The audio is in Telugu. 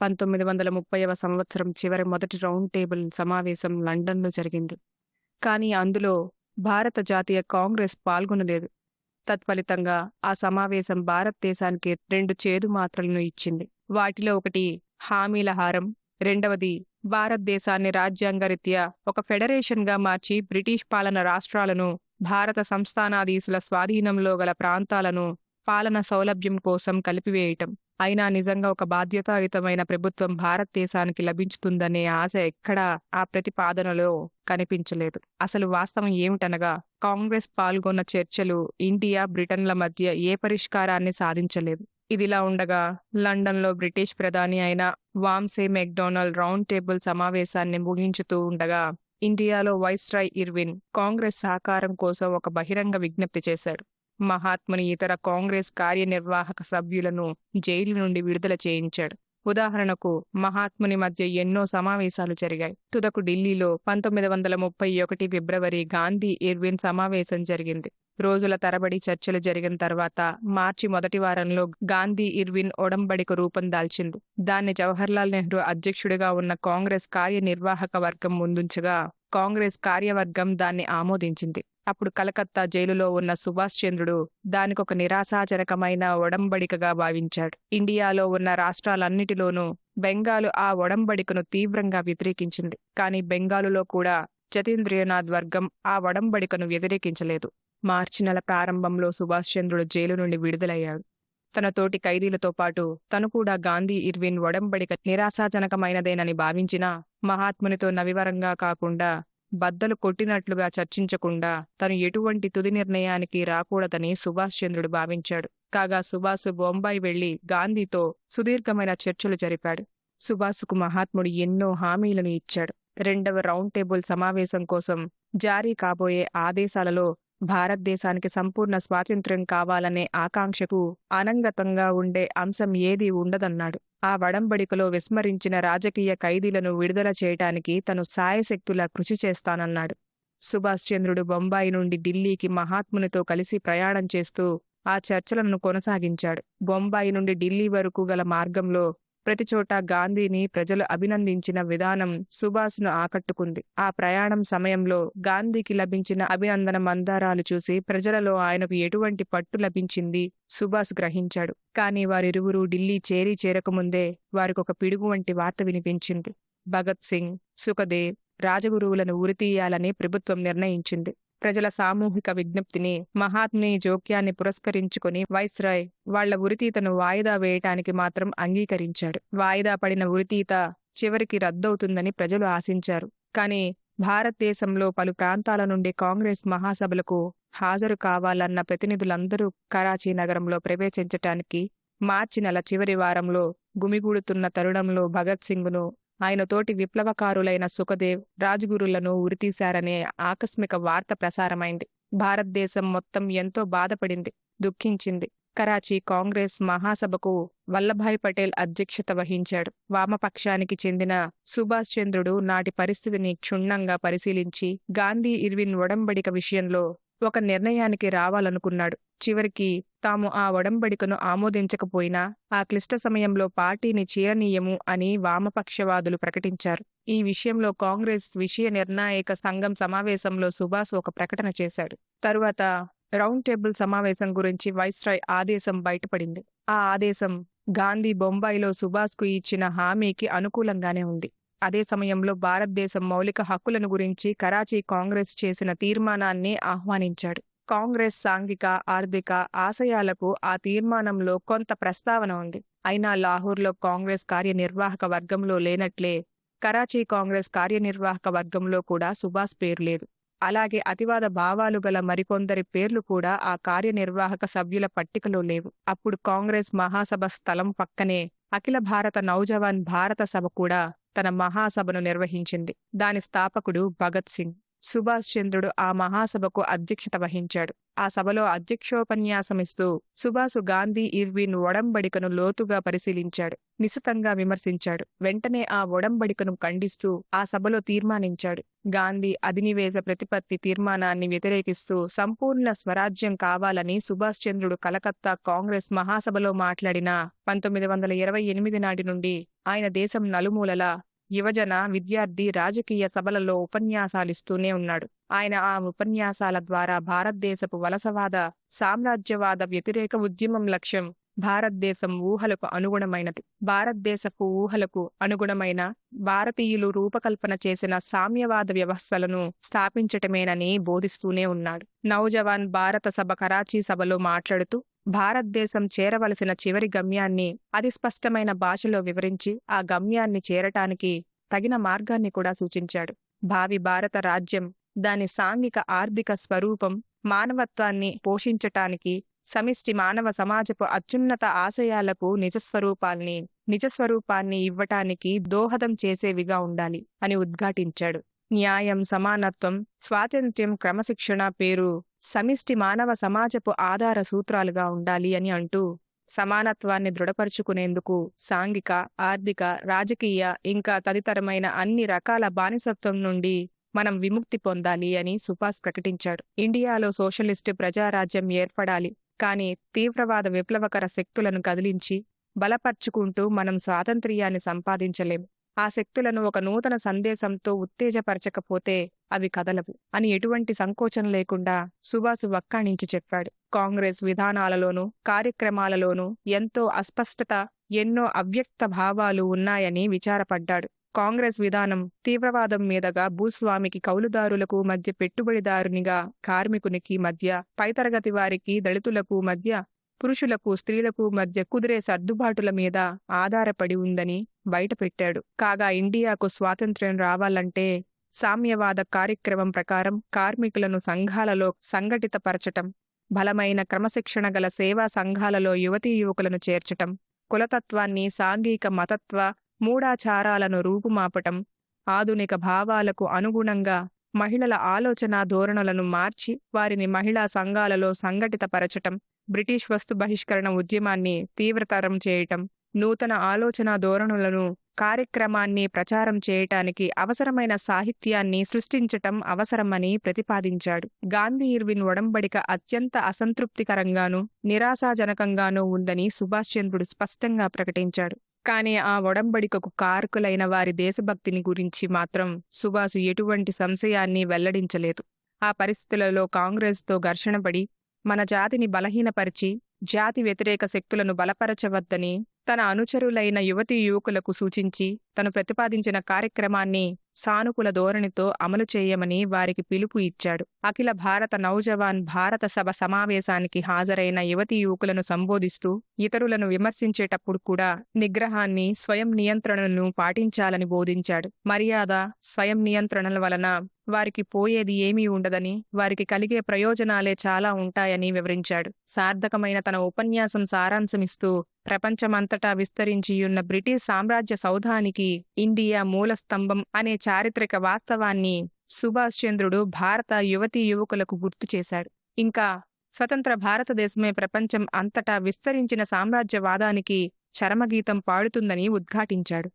పంతొమ్మిది వందల ముప్పైవ సంవత్సరం చివరి మొదటి రౌండ్ టేబుల్ సమావేశం లండన్లో జరిగింది. కానీ అందులో భారత జాతీయ కాంగ్రెస్ పాల్గొనలేదు. తత్ఫలితంగా ఆ సమావేశం భారతదేశానికి రెండు చేదు మాత్రలను ఇచ్చింది. వాటిలో ఒకటి హామీల హారం రెండవది భారతదేశాన్ని రాజ్యాంగరీత్యా ఒక ఫెడరేషన్గా మార్చి బ్రిటిష్ పాలన రాష్ట్రాలను భారత సంస్థానాధీశుల స్వాధీనంలో గల ప్రాంతాలను పాలన సౌలభ్యం కోసం కలిపివేయటం. అయినా నిజంగా ఒక బాధ్యతాయుతమైన ప్రభుత్వం భారతదేశానికి లభించుతుందనే ఆశ ఎక్కడా ఆ ప్రతిపాదనలో కనిపించలేదు. అసలు వాస్తవం ఏమిటనగా కాంగ్రెస్ పాల్గొన్న చర్చలు ఇండియా బ్రిటన్ల మధ్య ఏ పరిష్కారాన్ని సాధించలేదు. ఇదిలా ఉండగా లండన్లో బ్రిటిష్ ప్రధాని అయిన వామ్సే మెక్డొనాల్డ్ రౌండ్ టేబుల్ సమావేశాన్ని ముగించుతూ ఉండగా ఇండియాలో వైస్రాయ్ ఇర్విన్ కాంగ్రెస్ సహకారం కోసం ఒక బహిరంగ విజ్ఞప్తి చేశాడు మహాత్ముని ఇతర కాంగ్రెస్ కార్యనిర్వాహక సభ్యులను జైలు నుండి విడుదల చేయించాడు. ఉదాహరణకు మహాత్ముని మధ్య ఎన్నో సమావేశాలు జరిగాయి. తుదకు ఢిల్లీలో పంతొమ్మిది వందల ముప్పై ఒకటి ఫిబ్రవరి గాంధీ ఇర్విన్ సమావేశం జరిగింది. రోజుల తరబడి చర్చలు జరిగిన తర్వాత మార్చి మొదటి వారంలో గాంధీ ఇర్విన్ ఒడంబడిక రూపం దాల్చింది. దాన్ని జవహర్లాల్ నెహ్రూ అధ్యక్షుడిగా ఉన్న కాంగ్రెస్ కార్యనిర్వాహక వర్గం ముందుంచగా కాంగ్రెస్ కార్యవర్గం దాన్ని ఆమోదించింది. అప్పుడు కలకత్తా జైలులో ఉన్న సుభాష్ చంద్రుడు దానికొక నిరాశాజనకమైన ఒడంబడికగా భావించాడు. ఇండియాలో ఉన్న రాష్ట్రాలన్నిటిలోనూ బెంగాలు ఆ ఒడంబడికను తీవ్రంగా వ్యతిరేకించింది. కానీ బెంగాలులో కూడా జతీంద్రియనాథ్ వర్గం ఆ ఒడంబడికను వ్యతిరేకించలేదు. మార్చి నెల ప్రారంభంలో సుభాష్ చంద్రుడు జైలు నుండి విడుదలయ్యాడు. తన తోటి ఖైదీలతో పాటు తను కూడా గాంధీ ఇర్విన్ ఒడంబడిక నిరాశాజనకమైనదేనని భావించినా మహాత్మునితో నవివరంగా కాకుండా బద్దలు కొట్టినట్లుగా చర్చించకుండా తను ఎటువంటి తుది నిర్ణయానికి రాకూడదని సుభాష్ చంద్రుడు భావించాడు. కాగా సుభాష్ బొంబాయి వెళ్ళి గాంధీతో సుదీర్ఘమైన చర్చలు జరిపాడు. సుభాష్కు మహాత్ముడు ఎన్నో హామీలను ఇచ్చాడు. రెండవ రౌండ్ టేబుల్ సమావేశం కోసం జారీ కాబోయే ఆదేశాలలో భారతదేశానికి సంపూర్ణ స్వాతంత్ర్యం కావాలనే ఆకాంక్షకు అనంగతంగా ఉండే అంశం ఏదీ ఉండదన్నాడు. ఆ వడంబడికలో విస్మరించిన రాజకీయ ఖైదీలను విడుదల చేయటానికి తను సాయశక్తులా కృషి చేస్తానన్నాడు. సుభాష్ చంద్రుడు బొంబాయి నుండి ఢిల్లీకి మహాత్మునితో కలిసి ప్రయాణం చేస్తూ ఆ చర్చలను కొనసాగించాడు. బొంబాయి నుండి ఢిల్లీ వరకు గల మార్గంలో ప్రతిచోట గాంధీని ప్రజలు అభినందించిన విధానం సుభాష్ను ఆకట్టుకుంది. ఆ ప్రయాణం సమయంలో గాంధీకి లభించిన అభినందన మందారాలు చూసి ప్రజలలో ఆయనకు ఎటువంటి పట్టు లభించింది సుభాష్ గ్రహించాడు. కానీ వారిరువురు ఢిల్లీ చేరి చేరకముందే వారికొక పిడుగు వంటి వార్త వినిపించింది. భగత్ సింగ్ సుఖదేవ్ రాజగురువులను ఉరితీయాలని ప్రభుత్వం నిర్ణయించింది. ప్రజల సామూహిక విజ్ఞప్తిని మహాత్మి జోక్యాన్ని పురస్కరించుకుని వైస్రాయ్ వాళ్ళ ఉరితీతను వాయిదా వేయటానికి మాత్రం అంగీకరించాడు వాయిదా పడిన ఉరితీత చివరికి రద్దవుతుందని ప్రజలు ఆశించారు. కానీ భారతదేశంలో పలు ప్రాంతాల నుండి కాంగ్రెస్ మహాసభలకు హాజరు కావాలన్న ప్రతినిధులందరూ కరాచీ నగరంలో ప్రవేశించటానికి మార్చి నెల చివరి వారంలో గుమిగూడుతున్న తరుణంలో భగత్ సింగ్ను ఆయన తోటి విప్లవకారులైన సుఖదేవ్ రాజ్గురులను ఉరితీశారనే ఆకస్మిక వార్త ప్రసారమైంది. భారతదేశం మొత్తం ఎంతో బాధపడింది దుఃఖించింది. కరాచీ కాంగ్రెస్ మహాసభకు వల్లభాయ్ పటేల్ అధ్యక్షత వహించాడు. వామపక్షానికి చెందిన సుభాష్ చంద్రుడు నాటి పరిస్థితిని క్షుణ్ణంగా పరిశీలించి గాంధీ ఇర్విన్ ఒడంబడిక విషయంలో ఒక నిర్ణయానికి రావాలనుకున్నాడు. చివరికి తాము ఆ ఒడంబడికను ఆమోదించకపోయినా ఆ క్లిష్ట సమయంలో పార్టీని చీరనీయము అని వామపక్షవాదులు ప్రకటించారు. ఈ విషయంలో కాంగ్రెస్ విషయ నిర్ణాయక సంఘం సమావేశంలో సుభాష్ ఒక ప్రకటన చేశాడు. తరువాత రౌండ్ టేబుల్ సమావేశం గురించి వైస్రాయ్ ఆదేశం బయటపడింది. ఆ ఆదేశం గాంధీ బొంబాయిలో సుభాష్కు ఇచ్చిన హామీకి అనుకూలంగానే ఉంది. అదే సమయంలో భారతదేశం మౌలిక హక్కులను గురించి కరాచీ కాంగ్రెస్ చేసిన తీర్మానాన్ని ఆహ్వానించాడు. కాంగ్రెస్ సాంఘిక ఆర్థిక ఆశయాలకు ఆ తీర్మానంలో కొంత ప్రస్తావన ఉంది. అయినా లాహోర్లో కాంగ్రెస్ కార్యనిర్వాహక వర్గంలో లేనట్లే కరాచీ కాంగ్రెస్ కార్యనిర్వాహక వర్గంలో కూడా సుభాష్ పేరు లేదు. అలాగే అతివాద భావాలు గల మరికొందరి పేర్లు కూడా ఆ కార్యనిర్వాహక సభ్యుల పట్టికలో లేవు. అప్పుడు కాంగ్రెస్ మహాసభ స్థలం పక్కనే అఖిల భారత నౌజవాన్ భారత సభ కూడా తన మహాసభను నిర్వహించింది. దాని స్థాపకుడు భగత్ సింగ్. సుభాష్ చంద్రుడు ఆ మహాసభకు అధ్యక్షత వహించాడు. ఆ సభలో అధ్యక్షోపన్యాసమిస్తూ సుభాసు గాంధీ ఇర్విన్ ఒడంబడికను లోతుగా పరిశీలించాడు. నిశితంగా విమర్శించాడు. వెంటనే ఆ ఒడంబడికను ఖండిస్తూ ఆ సభలో తీర్మానించాడు. గాంధీ అధినివేశ ప్రతిపత్తి తీర్మానాన్ని వ్యతిరేకిస్తూ సంపూర్ణ స్వరాజ్యం కావాలని సుభాష్ చంద్రుడు కలకత్తా కాంగ్రెస్ మహాసభలో మాట్లాడిన పంతొమ్మిది వందల ఇరవై ఎనిమిది నాటి నుండి ఆయన దేశం నలుమూలలా యువజన విద్యార్థి రాజకీయ సభలలో ఉపన్యాసాలిస్తూనే ఉన్నాడు. ఆయన ఆ ఉపన్యాసాల ద్వారా భారతదేశపు వలసవాద సామ్రాజ్యవాద వ్యతిరేక ఉద్యమం లక్ష్యం భారతదేశం ఊహలకు అనుగుణమైనది. భారతదేశపు ఊహలకు అనుగుణమైన భారతీయులు రూపకల్పన చేసిన సామ్యవాద వ్యవస్థలను స్థాపించటమేనని బోధిస్తూనే ఉన్నాడు. నౌజవాన్ భారత సభ కరాచీ సభలో మాట్లాడుతూ భారతదేశం చేరవలసిన చివరి గమ్యాన్ని అది స్పష్టమైన భాషలో వివరించి ఆ గమ్యాన్ని చేరటానికి తగిన మార్గాన్ని కూడా సూచించాడు. భావి భారత రాజ్యం దాని సాంఘిక ఆర్థిక స్వరూపం మానవత్వాన్ని పోషించటానికి సమిష్టి మానవ సమాజపు అత్యున్నత ఆశయాలకు నిజస్వరూపాల్ని నిజస్వరూపాన్ని ఇవ్వటానికి దోహదం చేసేవిగా ఉండాలి అని ఉద్ఘాటించాడు. న్యాయం సమానత్వం స్వాతంత్ర్యం క్రమశిక్షణ పేరు సమిష్టి మానవ సమాజపు ఆధార సూత్రాలుగా ఉండాలి అని అంటూ సమానత్వాన్ని దృఢపరుచుకునేందుకు సాంఘిక ఆర్థిక రాజకీయ ఇంకా తదితరమైన అన్ని రకాల బానిసత్వం నుండి మనం విముక్తి పొందాలి అని సుభాష్ ప్రకటించాడు. ఇండియాలో సోషలిస్టు ప్రజారాజ్యం ఏర్పడాలి కానీ తీవ్రవాద విప్లవకర శక్తులను కదిలించి బలపర్చుకుంటూ మనం స్వాతంత్ర్యాన్ని సంపాదించలేం. ఆ శక్తులను ఒక నూతన సందేశంతో ఉత్తేజపరచకపోతే అవి కదలవు అని ఎటువంటి సంకోచం లేకుండా సుభాసు వక్కాణించి చెప్పాడు. కాంగ్రెస్ విధానాలలోనూ కార్యక్రమాలలోనూ ఎంతో అస్పష్టత ఎన్నో అవ్యక్త భావాలు ఉన్నాయని విచారపడ్డాడు. కాంగ్రెస్ విధానం తీవ్రవాదం మీదగా భూస్వామికి కౌలుదారులకు మధ్య పెట్టుబడిదారునిగా కార్మికునికి మధ్య పైతరగతి వారికి దళితులకు మధ్య పురుషులకు స్త్రీలకు మధ్య కుదిరే సర్దుబాటుల మీద ఆధారపడి ఉందని బయటపెట్టాడు. కాగా ఇండియాకు స్వాతంత్ర్యం రావాలంటే సామ్యవాద కార్యక్రమం ప్రకారం కార్మికులను సంఘాలలో సంఘటితపరచటం బలమైన క్రమశిక్షణ గల సేవా సంఘాలలో యువతీ యువకులను చేర్చటం కులతత్వాన్ని సాంఘిక మతత్వ మూఢాచారాలను రూపుమాపటం ఆధునిక భావాలకు అనుగుణంగా మహిళల ఆలోచన ధోరణులను మార్చి వారిని మహిళా సంఘాలలో సంఘటితపరచటం బ్రిటిష్ వస్తు బహిష్కరణ ఉద్యమాన్ని తీవ్రతరం చేయటం నూతన ఆలోచన ధోరణులను కార్యక్రమాన్ని ప్రచారం చేయటానికి అవసరమైన సాహిత్యాన్ని సృష్టించటం అవసరమని ప్రతిపాదించాడు. గాంధీ ఇర్విన్ ఒడంబడిక అత్యంత అసంతృప్తికరంగానూ నిరాశాజనకంగానూ ఉందని సుభాష్ చంద్రుడు స్పష్టంగా ప్రకటించాడు. కానీ ఆ ఒడంబడికకు కారకులైన వారి దేశభక్తిని గురించి మాత్రం సుభాసు ఎటువంటి సంశయాన్ని వెల్లడించలేదు. ఆ పరిస్థితులలో కాంగ్రెస్తో ఘర్షణపడి మన జాతిని బలహీనపరిచి జాతి వ్యతిరేక శక్తులను బలపరచవద్దని తన అనుచరులైన యువతీ యువకులకు సూచించి తను ప్రతిపాదించిన కార్యక్రమాన్ని సానుకూల ధోరణితో అమలు చేయమని వారికి పిలుపు ఇచ్చాడు. అఖిల భారత నౌజవాన్ భారత సభ సమావేశానికి హాజరైన యువతీ యువకులను సంబోధిస్తూ ఇతరులను విమర్శించేటప్పుడు కూడా నిగ్రహాన్ని స్వయం నియంత్రణను పాటించాలని బోధించాడు. మర్యాద స్వయం నియంత్రణల వలన వారికి పోయేది ఏమీ ఉండదని వారికి కలిగే ప్రయోజనాలే చాలా ఉంటాయని వివరించాడు. సార్థకమైన తన ఉపన్యాసం సారాంశమిస్తూ ప్రపంచమంతటా విస్తరించియున్న బ్రిటిష్ సామ్రాజ్య సౌధానికి ఇండియా మూలస్తంభం అనే చారిత్రక వాస్తవాన్ని సుభాష్ చంద్రుడు భారత యువతీ యువకులకు గుర్తు చేశాడు. ఇంకా స్వతంత్ర భారతదేశమే ప్రపంచం అంతటా విస్తరించిన సామ్రాజ్యవాదానికి చరమగీతం పాడుతుందని ఉద్ఘాటించాడు.